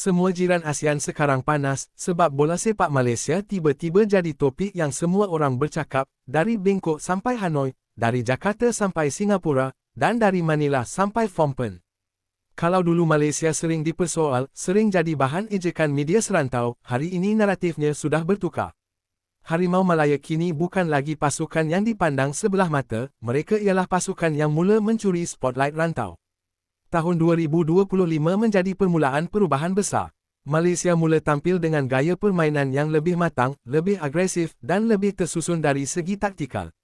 Semua jiran ASEAN sekarang panas sebab bola sepak Malaysia tiba-tiba jadi topik yang semua orang bercakap dari Bangkok sampai Hanoi, dari Jakarta sampai Singapura dan dari Manila sampai Phnom Penh. Kalau dulu Malaysia sering dipersoal, sering jadi bahan ejekan media serantau, hari ini naratifnya sudah bertukar. Harimau Malaya kini bukan lagi pasukan yang dipandang sebelah mata, mereka ialah pasukan yang mula mencuri spotlight rantau tahun 2025 menjadi permulaan perubahan besar. Malaysia mula tampil dengan gaya permainan yang lebih matang, lebih agresif dan lebih tersusun dari segi taktikal.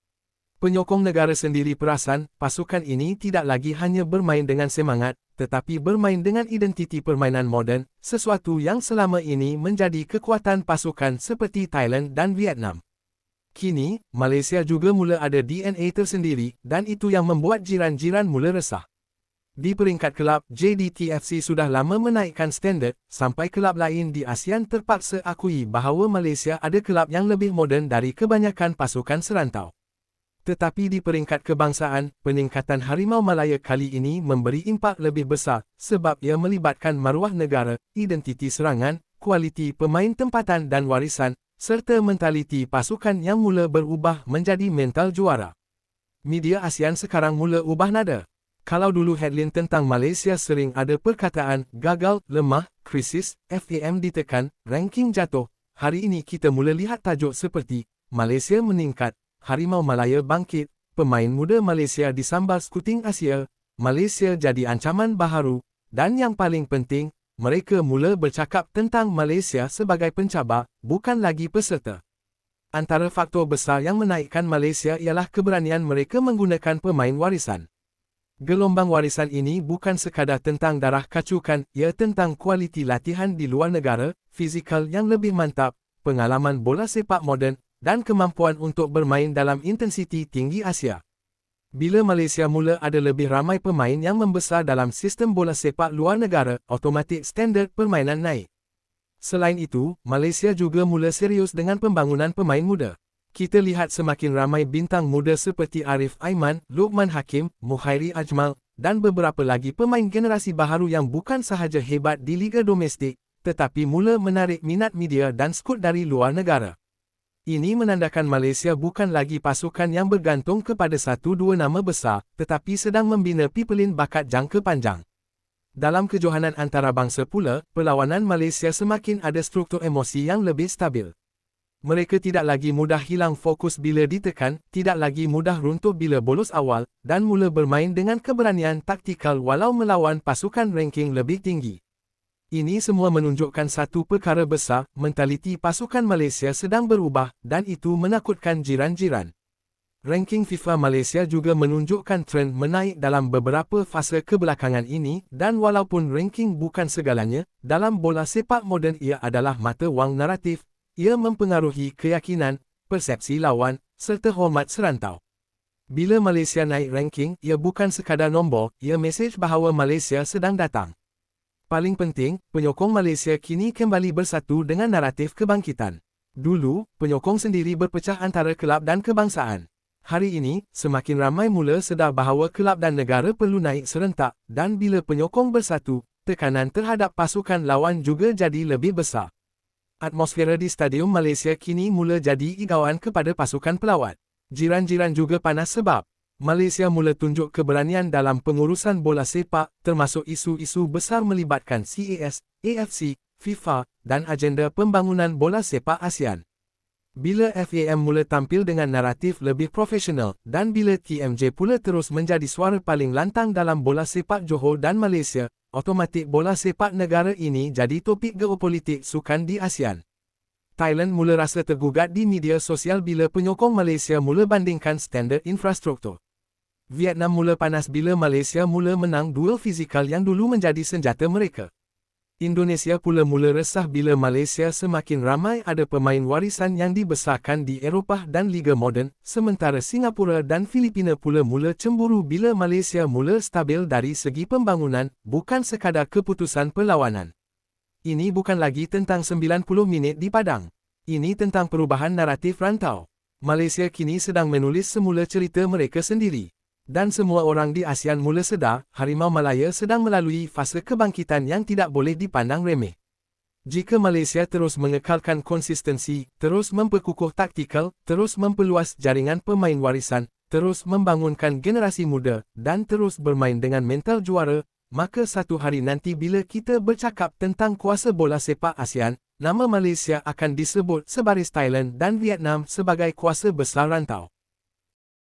Penyokong negara sendiri perasan, pasukan ini tidak lagi hanya bermain dengan semangat, tetapi bermain dengan identiti permainan moden, sesuatu yang selama ini menjadi kekuatan pasukan seperti Thailand dan Vietnam. Kini, Malaysia juga mula ada DNA tersendiri dan itu yang membuat jiran-jiran mula resah. Di peringkat kelab, JDTFC sudah lama menaikkan standard, sampai kelab lain di ASEAN terpaksa akui bahawa Malaysia ada kelab yang lebih moden dari kebanyakan pasukan serantau. Tetapi di peringkat kebangsaan, peningkatan Harimau Malaya kali ini memberi impak lebih besar sebab ia melibatkan maruah negara, identiti serangan, kualiti pemain tempatan dan warisan, serta mentaliti pasukan yang mula berubah menjadi mental juara. Media ASEAN sekarang mula ubah nada. Kalau dulu headline tentang Malaysia sering ada perkataan gagal, lemah, krisis, FAM ditekan, ranking jatuh, hari ini kita mula lihat tajuk seperti Malaysia meningkat, Harimau Malaya bangkit, pemain muda Malaysia disambal skuting Asia, Malaysia jadi ancaman baharu, dan yang paling penting, mereka mula bercakap tentang Malaysia sebagai pencabar, bukan lagi peserta. Antara faktor besar yang menaikkan Malaysia ialah keberanian mereka menggunakan pemain warisan. Gelombang warisan ini bukan sekadar tentang darah kacukan, ia tentang kualiti latihan di luar negara, fizikal yang lebih mantap, pengalaman bola sepak moden, dan kemampuan untuk bermain dalam intensiti tinggi Asia. Bila Malaysia mula ada lebih ramai pemain yang membesar dalam sistem bola sepak luar negara, automatik standard permainan naik. Selain itu, Malaysia juga mula serius dengan pembangunan pemain muda kita lihat semakin ramai bintang muda seperti Arif Aiman, Luqman Hakim, Muhairi Ajmal, dan beberapa lagi pemain generasi baharu yang bukan sahaja hebat di liga domestik, tetapi mula menarik minat media dan skut dari luar negara. Ini menandakan Malaysia bukan lagi pasukan yang bergantung kepada satu dua nama besar, tetapi sedang membina pipelin bakat jangka panjang. Dalam kejohanan antarabangsa pula, perlawanan Malaysia semakin ada struktur emosi yang lebih stabil. Mereka tidak lagi mudah hilang fokus bila ditekan, tidak lagi mudah runtuh bila bolos awal, dan mula bermain dengan keberanian taktikal walau melawan pasukan ranking lebih tinggi. Ini semua menunjukkan satu perkara besar, mentaliti pasukan Malaysia sedang berubah, dan itu menakutkan jiran-jiran. Ranking FIFA Malaysia juga menunjukkan tren menaik dalam beberapa fasa kebelakangan ini, dan walaupun ranking bukan segalanya, dalam bola sepak moden ia adalah mata wang naratif, ia mempengaruhi keyakinan, persepsi lawan, serta hormat serantau. Bila Malaysia naik ranking, ia bukan sekadar nombor, ia mesej bahawa Malaysia sedang datang. Paling penting, penyokong Malaysia kini kembali bersatu dengan naratif kebangkitan. Dulu, penyokong sendiri berpecah antara kelab dan kebangsaan. Hari ini, semakin ramai mula sedar bahawa kelab dan negara perlu naik serentak, dan bila penyokong bersatu, tekanan terhadap pasukan lawan juga jadi lebih besar. Atmosfera di Stadium Malaysia kini mula jadi igauan kepada pasukan pelawat. Jiran-jiran juga panas sebab Malaysia mula tunjuk keberanian dalam pengurusan bola sepak, termasuk isu-isu besar melibatkan CAS, AFC, FIFA, dan agenda pembangunan bola sepak ASEAN. Bila FAM mula tampil dengan naratif lebih profesional, dan bila TMJ pula terus menjadi suara paling lantang dalam bola sepak Johor dan Malaysia, otomatik bola sepak negara ini jadi topik geopolitik sukan di ASEAN. Thailand mula rasa tergugat di media sosial bila penyokong Malaysia mula bandingkan standard infrastruktur. Vietnam mula panas bila Malaysia mula menang duel fizikal yang dulu menjadi senjata mereka. Indonesia pula mula resah bila Malaysia semakin ramai ada pemain warisan yang dibesarkan di Eropah dan Liga Moden, sementara Singapura dan Filipina pula mula cemburu bila Malaysia mula stabil dari segi pembangunan, bukan sekadar keputusan perlawanan. Ini bukan lagi tentang 90 minit di padang. Ini tentang perubahan naratif rantau. Malaysia kini sedang menulis semula cerita mereka sendiri. Dan semua orang di ASEAN mula sedar, Harimau Malaya sedang melalui fase kebangkitan yang tidak boleh dipandang remeh. Jika Malaysia terus mengekalkan konsistensi, terus memperkukuh taktikal, terus memperluas jaringan pemain warisan, terus membangunkan generasi muda, dan terus bermain dengan mental juara, maka satu hari nanti bila kita bercakap tentang kuasa bola sepak ASEAN, nama Malaysia akan disebut sebaris Thailand dan Vietnam sebagai kuasa besar rantau.